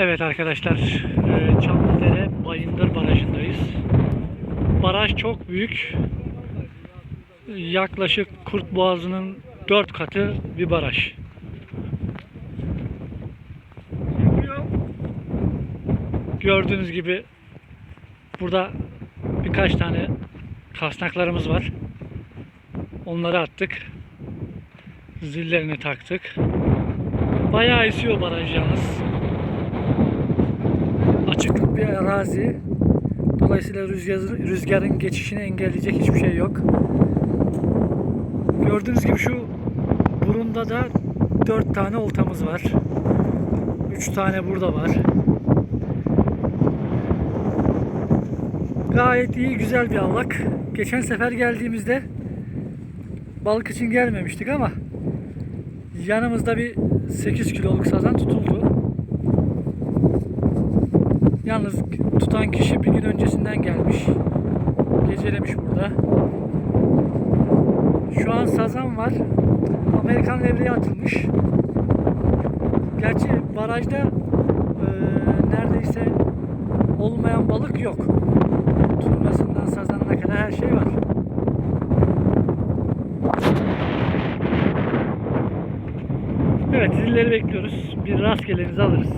Evet arkadaşlar, e, Çamlıdere Bayındır Barajı'ndayız. Baraj çok büyük. Yaklaşık Kurt Boğazı'nın 4 katı bir baraj. Gördüğünüz gibi burada birkaç tane kasnaklarımız var. Onları attık. Zillerini taktık. Bayağı esiyor baraj yalnız. Arazi. Dolayısıyla rüzgar, rüzgarın geçişini engelleyecek hiçbir şey yok. Gördüğünüz gibi şu burunda da 4 tane oltamız var. 3 tane burada var. Gayet iyi, güzel bir avlak. Geçen sefer geldiğimizde balık için gelmemiştik ama yanımızda bir 8 kiloluk sazan tutuldu. Yalnız tutan kişi bir gün öncesinden gelmiş. Gecelemiş burada. Şu an sazan var. Amerikan levreği atılmış. Gerçi barajda eee, neredeyse olmayan balık yok. Turnasından sazanına kadar her şey var. Evet zilleri bekliyoruz. Bir rastgelenizi alırız.